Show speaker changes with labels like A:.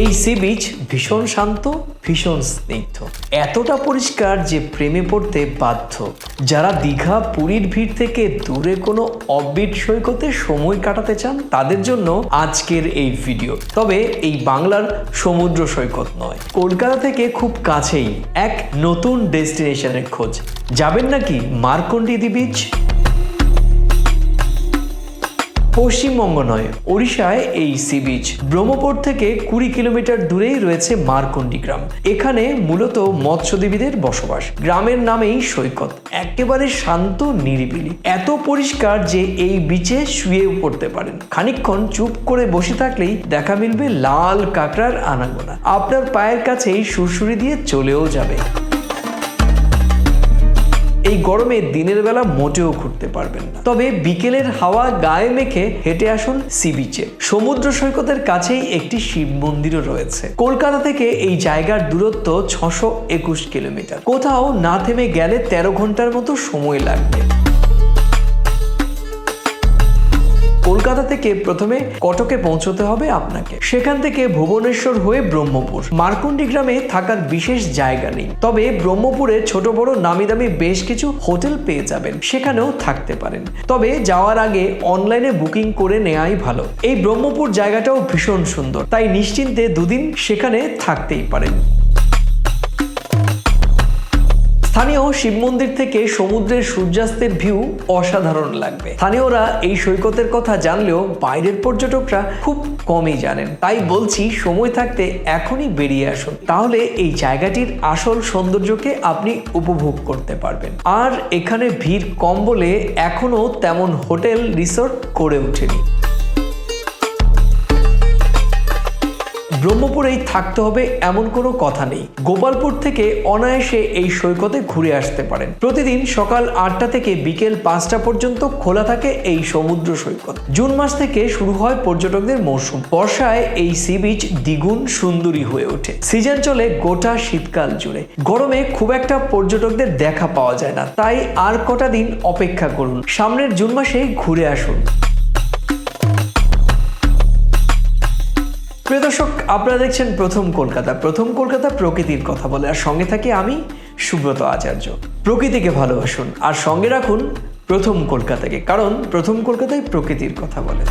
A: এই sea beach ভীষণ শান্ত, ভীষণ স্নিগ্ধ। এতটা পরিষ্কার যে প্রেমে পড়তে বাধ্য। যারা দীঘা, পুরীর ভিড় থেকে দূরে কোনো অববিট সৈকতে সময় কাটাতে চান, তাদের জন্য আজকের এই ভিডিও তবে এই বাংলার সমুদ্র সৈকত নয়। কলকাতা থেকে খুব কাছেই এক নতুন ডেস্টিনেশনের খোঁজ। যাবেন নাকি মার্কন্ডিদি বিচ পশ্চিমবঙ্গ নয়, ওড়িশায় এই সি বিচ। ব্রহ্মপুর থেকে কুড়ি কিলোমিটার দূরেই রয়েছে মারকন্ডি গ্রাম। এখানে মূলত মৎস্যজীবীদের বসবাস। গ্রামের নামেই সৈকত। একেবারে শান্ত, নিরিবিলি। এত পরিষ্কার যে এই বিচে শুয়েও পড়তে পারেন। খানিকক্ষণ চুপ করে বসে থাকলেই দেখা মিলবে লাল কাঁকড়ার আনাগোনা। আপনার পায়ের কাছেই সুরসুরি দিয়ে চলেও যাবে। এই গরমে দিনের বেলা মোটেও ঘুরতে পারবেন না। তবে বিকেলের হাওয়া গায়ে মেখে হেঁটে আসুন সি বিচে। সমুদ্র সৈকতের কাছেই একটি শিব মন্দিরও রয়েছে। কলকাতা থেকে এই জায়গার দূরত্ব ছশো একুশ কিলোমিটার। কোথাও না থেমে গেলে তেরো ঘণ্টার মতো সময় লাগবে। কলকাতা থেকে প্রথমে কটকে পৌঁছতে হবে আপনাকে। সেখান থেকে ভুবনেশ্বর হয়ে ব্রহ্মপুর। মারকুন্ডি গ্রামে থাকার বিশেষ জায়গা নেই। তবে ব্রহ্মপুরে ছোট বড় নামি দামি বেশ কিছু হোটেল পেয়ে যাবেন। সেখানেও থাকতে পারেন। তবে যাওয়ার আগে অনলাইনে বুকিং করে নেওয়াই ভালো। এই ব্রহ্মপুর জায়গাটাও ভীষণ সুন্দর। তাই নিশ্চিন্তে দুদিন সেখানে থাকতেই পারেন। স্থানীয় শিব মন্দির থেকে সমুদ্রের সূর্যাস্তের ভিউ অসাধারণ লাগবে। স্থানীয়রা এই সৈকতের কথা জানলেও বাইরের পর্যটকরা খুব কমই জানেন। তাই বলছি, সময় থাকতে এখনই বেরিয়ে আসুন। তাহলে এই জায়গাটির আসল সৌন্দর্যকে আপনি উপভোগ করতে পারবেন। আর এখানে ভিড় কম বলে এখনও তেমন হোটেল, রিসোর্ট করে ওঠেনি। ব্রহ্মপুরেই থাকতে হবে এমন কোনো কথা নেই। গোপালপুর থেকে অনায়াসে এই সৈকতে ঘুরে আসতে পারেন। প্রতিদিন সকাল আটটা থেকে বিকেল পাঁচটা পর্যন্ত খোলা থাকে এই সমুদ্র সৈকত। জুন মাস থেকে শুরু হয় পর্যটকদের মৌসুম। বর্ষায় এই সি বিচ দ্বিগুণ সুন্দরী হয়ে ওঠে। সিজন চলে গোটা শীতকাল জুড়ে। গরমে খুব একটা পর্যটকদের দেখা পাওয়া যায় না। তাই আর কটা দিন অপেক্ষা করুন। সামনের জুন মাসেই ঘুরে আসুন। প্রিয় দর্শক, আপনারা দেখছেন প্রথম কলকাতা। প্রথম কলকাতা প্রকৃতির কথা বলে। আর সঙ্গে থাকি আমি, সুব্রত আচার্য। প্রকৃতিকে ভালোবাসুন। আর সঙ্গে রাখুন প্রথম কলকাতাকে। কারণ প্রথম কলকাতায় প্রকৃতির কথা বলে।